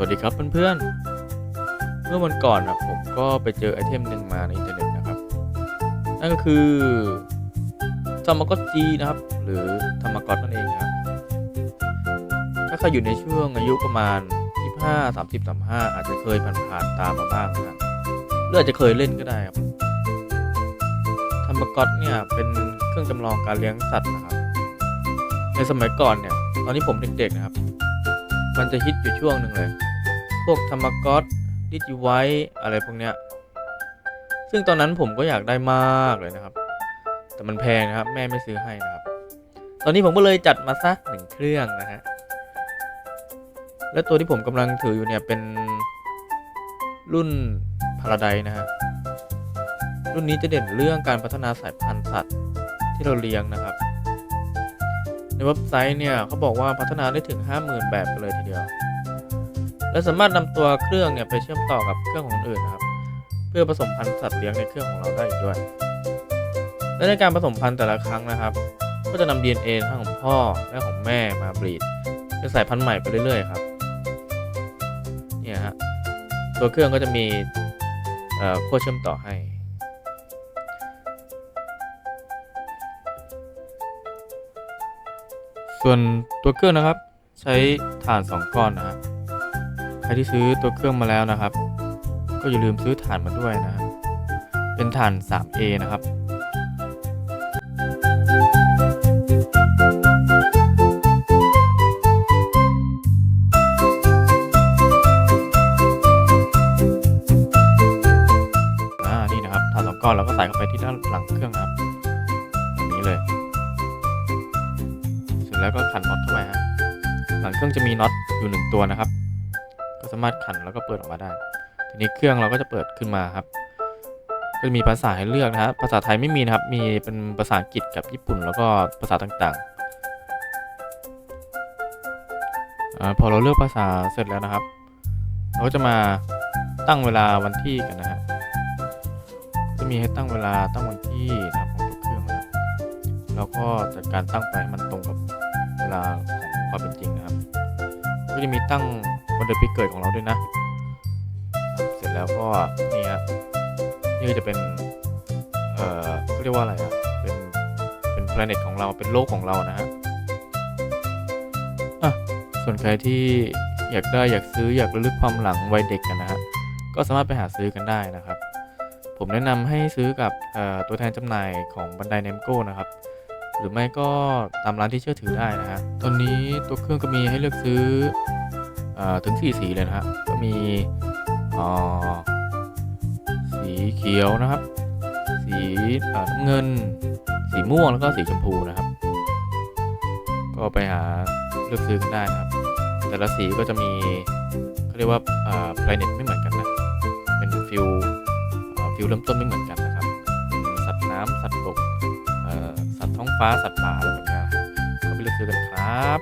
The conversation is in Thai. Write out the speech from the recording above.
สวัสดีครับเพื่อนๆ เมื่อวันก่อนนะผมก็ไปเจอไอเทมหนึ่งมาในอินเทอร์เน็ตนะครับ นั่นก็คือธรรมกอจีนะครับ หรือธรรมกอตนั่นเองครับ ถ้าใครอยู่ในช่วงอายุประมาณ 25 30 35 อาจจะเคยผ่านๆตามมาบ้างนะหรืออาจจะเคยเล่นก็ได้ครับธรรมกอตเนี่ยเป็นเครื่องจำลองการเลี้ยงสัตว์นะครับ ในสมัยก่อนเนี่ย ตอนที่ผมเด็กๆนะครับมันจะฮิตอยู่ช่วงหนึ่งเลย วกธรรมกอตดิจิไว้อะไรพวกเนี้ย ซึ่งตอนนั้นผมก็อยากได้มากเลยนะครับ แต่มันแพงนะครับ แม่ไม่ซื้อให้นะครับ ตอนนี้ผมก็เลยจัดมาสักหนึ่งเครื่องนะฮะ และตัวที่ผมกำลังถืออยู่เนี่ยเป็นรุ่นพาราไดนะฮะ รุ่นนี้จะเด่นเรื่องการพัฒนาสายพันธุ์สัตว์ที่เราเลี้ยงนะครับ ในเว็บไซต์เนี่ยเขาบอกว่าพัฒนาได้ถึง 50,000 แบบเลยทีเดียว และสามารถนำตัวเครื่องเนี่ยไปเชื่อมต่อกับเครื่องของอื่นนะครับ เพื่อผสมพันธุ์สัตว์เลี้ยงในเครื่องของเราได้อีกด้วย และในการผสมพันธุ์แต่ละครั้งนะครับ ก็จะนำ DNA ทั้งของพ่อและของแม่มาบรีดเป็นสายพันธุ์ใหม่ไปเรื่อยๆครับเนี่ยฮะตัวเครื่องก็จะมีขั้วเชื่อมต่อให้ส่วนตัวเครื่องนะครับ ใช้ถ่าน 2 ก้อนนะฮะใค รที่ซื้อตัวเครื่องมาแล้วนะครับ ก็อย่าลืมซื้อถ่านมาด้วยนะเป็นถ่าน 3A นะครับอ่านี่นะครับถ่านสองก้อนเราก็ใส่เข้าไปที่ด้านหลังเครื่องนะครับแบบนี้เลย เสร็จแล้วก็ขันน็อตเข้าไปฮะหลังเครื่องจะมีน็อตอยู่หนึ่งตัวนะครับ สามารถขันแล้วก็เปิดออกมาได้ ทีนี้เครื่องเราก็จะเปิดขึ้นมาครับ ก็จะมีภาษาให้เลือกนะฮะภาษาไทยไม่มีนะครับ มีเป็นภาษาอังกฤษกับญี่ปุ่น แล้วก็ภาษาต่างๆอพอเราเลือกภาษาเสร็จแล้วนะครับ เราก็จะมาตั้งเวลาวันที่กันนะฮะจะมีให้ตั้งเวลาตั้งวันที่นะครับของตัวเครื่องนะครับแล้วก็จัดการตั้งไปให้มันตรงกับเวลาของความเป็นจริงนะครับ ก็จะมีตั้ง วันเดือนปีเกิดของเราด้วยนะ เสร็จแล้วก็นี่ฮะนี่ก็จะเป็น เอ่อเขาเรียกว่าอะไรอะเป็น เป็น planet ของเรา เป็นโลกของเรานะฮะอะส่วนใครที่อยากได้อยากซื้ออยากระลึกความหลังวัยเด็กกันนะฮะ ก็สามารถไปหาซื้อกันได้นะครับ ผมแนะนำให้ซื้อกับเอ่อตัวแทนจำหน่ายของบันไดเนมโก้นะครับหรือไม่ก็ตามร้านที่เชื่อถือได้นะฮะ ตอนนี้ตัวเครื่องก็มีให้เลือกซื้อ ถึง4สีเลยนะฮะก็มีอ่อสีเขียวนะครับ สีน้ำเงิน สีม่วงแล้วก็สีชมพูนะครับ ก็ไปหาเลือกซื้อกันได้นะครับ แต่ละสีก็จะมีเขาเรียกว่าเอ่อ planet ไม่เหมือนกันนะ เป็นฟิลฟิลเริ่มต้นไม่เหมือนกันนะครับ สัตว์น้ำสัตว์บกสัตว์ท้องฟ้าสัตว์ป่าอะไรแบบนี้ก็ไปเลือกซื้อกันครับ